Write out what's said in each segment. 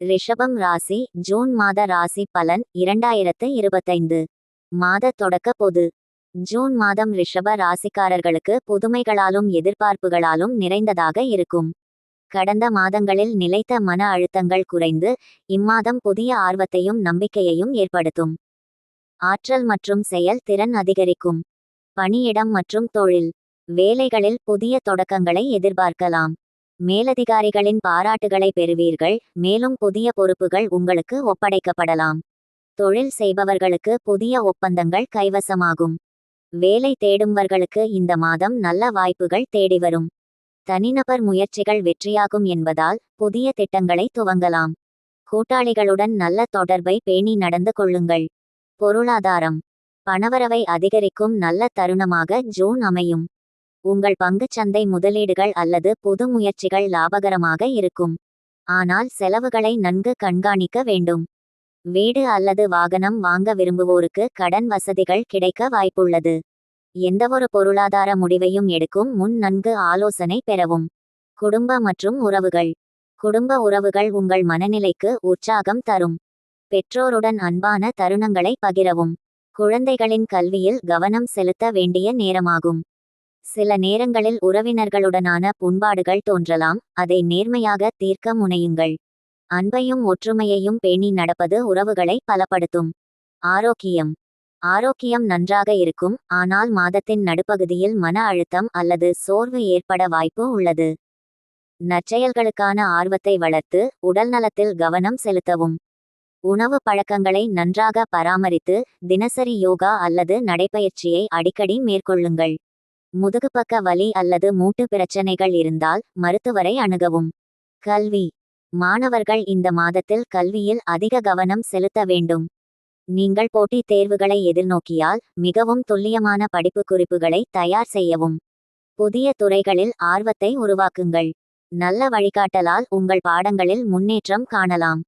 ரிஷபம் ராசி ஜூன் மாத ராசி பலன் இரண்டாயிரத்து இருபத்தைந்து. மாத தொடக்க பொது. ஜூன் மாதம் ரிஷப ராசிக்காரர்களுக்கு புதுமைகளாலும் எதிர்பார்ப்புகளாலும் நிறைந்ததாக இருக்கும். கடந்த மாதங்களில் நிலைத்த மன அழுத்தங்கள் குறைந்து இம்மாதம் புதிய ஆர்வத்தையும் நம்பிக்கையையும் ஏற்படுத்தும். ஆற்றல் மற்றும் செயல் திறன் அதிகரிக்கும். பணியிடம் மற்றும் தொழில். வேலைகளில் புதிய தொடக்கங்களை எதிர்பார்க்கலாம். மேலதிகாரிகளின் பாராட்டுகளை பெறுவீர்கள் மேலும் புதிய பொறுப்புகள் உங்களுக்கு ஒப்படைக்கப்படலாம். தொழில் செய்பவர்களுக்கு புதிய ஒப்பந்தங்கள் கைவசமாகும். வேலை தேடும்வர்களுக்கு இந்த மாதம் நல்ல வாய்ப்புகள் தேடி வரும் தனிநபர் முயற்சிகள் வெற்றியாகும் என்பதால் புதிய திட்டங்களை துவங்கலாம். கூட்டாளிகளுடன் நல்ல தொடர்பை பேணி நடந்து கொள்ளுங்கள். பொருளாதாரம். பணவரவை அதிகரிக்கும் நல்ல தருணமாக ஜூன் அமையும். உங்கள் பங்குச் சந்தை முதலீடுகள் அல்லது பொது முயற்சிகள் லாபகரமாக இருக்கும். ஆனால் செலவுகளை நன்கு கண்காணிக்க வேண்டும். வீடு அல்லது வாகனம் வாங்க விரும்புவோருக்கு கடன் வசதிகள் கிடைக்க வாய்ப்புள்ளது. எந்தவொரு பொருளாதார முடிவையும் எடுக்கும் முன் நன்கு ஆலோசனை பெறவும். குடும்ப மற்றும் உறவுகள். குடும்ப உறவுகள் உங்கள் மனநிலைக்கு உற்சாகம் தரும். பெற்றோருடன் அன்பான தருணங்களை பகிரவும். குழந்தைகளின் கல்வியில் கவனம் செலுத்த வேண்டிய நேரமாகும். சில நேரங்களில் உறவினர்களுடனான புண்பாடுகள் தோன்றலாம் அதை நேர்மையாக தீர்க்க முனையுங்கள். அன்பையும் ஒற்றுமையையும் பேணி நடப்பது உறவுகளை பலப்படுத்தும். ஆரோக்கியம். ஆரோக்கியம் நன்றாக இருக்கும் ஆனால் மாதத்தின் நடுப்பகுதியில் மன அழுத்தம் அல்லது சோர்வு ஏற்பட வாய்ப்பு உள்ளது. நற்செயல்களுக்கான ஆர்வத்தை வளர்த்து உடல்நலத்தில் கவனம் செலுத்தவும். உணவு பழக்கங்களை நன்றாக பராமரித்து தினசரி யோகா அல்லது நடைப்பயிற்சியை அடிக்கடி மேற்கொள்ளுங்கள். முதுகுப்பக்க வலி அல்லது மூட்டு பிரச்சனைகள் இருந்தால் மருத்துவரை அணுகவும். கல்வி. மாணவர்கள் இந்த மாதத்தில் கல்வியில் அதிக கவனம் செலுத்த வேண்டும். நீங்கள் போட்டித் தேர்வுகளை எதிர்நோக்கியால் மிகவும் துல்லியமான படிப்பு குறிப்புகளை தயார் செய்யவும். புதிய துறைகளில் ஆர்வத்தை உருவாக்குங்கள். நல்ல வழிகாட்டலால் உங்கள் பாடங்களில் முன்னேற்றம் காணலாம்.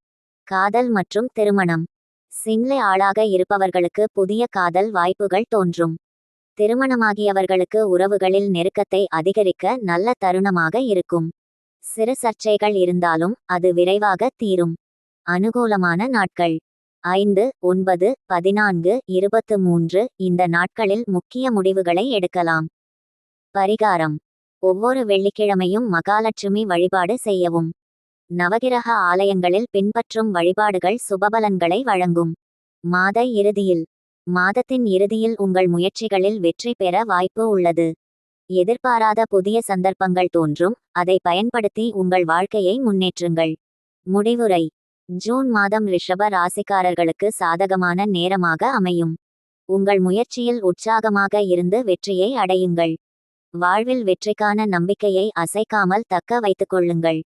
காதல் மற்றும் திருமணம். சிங்கள ஆளாக இருப்பவர்களுக்கு புதிய காதல் வாய்ப்புகள் தோன்றும். திருமணமாகியவர்களுக்கு உறவுகளில் நெருக்கத்தை அதிகரிக்க நல்ல தருணமாக இருக்கும். சிறு சர்ச்சைகள் இருந்தாலும் அது விரைவாக தீரும். அனுகூலமான நாட்கள். ஐந்து ஒன்பது பதினான்கு இருபத்து மூன்று இந்த நாட்களில் முக்கிய முடிவுகளை எடுக்கலாம். பரிகாரம். ஒவ்வொரு வெள்ளிக்கிழமையும் மகாலட்சுமி வழிபாடு செய்யவும். நவகிரக ஆலயங்களில் பின்பற்றும் வழிபாடுகள் சுபபலன்களை வழங்கும். மாத இறுதியில். மாதத்தின் இறுதியில் உங்கள் முயற்சிகளில் வெற்றி பெற வாய்ப்பு உள்ளது. எதிர்பாராத புதிய சந்தர்ப்பங்கள் தோன்றும் அதை பயன்படுத்தி உங்கள் வாழ்க்கையை முன்னேற்றுங்கள். முடிவுரை. ஜூன் மாதம் ரிஷப ராசிக்காரர்களுக்கு சாதகமான நேரமாக அமையும். உங்கள் முயற்சியில் உற்சாகமாக இருந்து வெற்றியை அடையுங்கள். வாழ்வில் வெற்றிக்கான நம்பிக்கையை அசைக்காமல் தக்க வைத்துக் கொள்ளுங்கள்.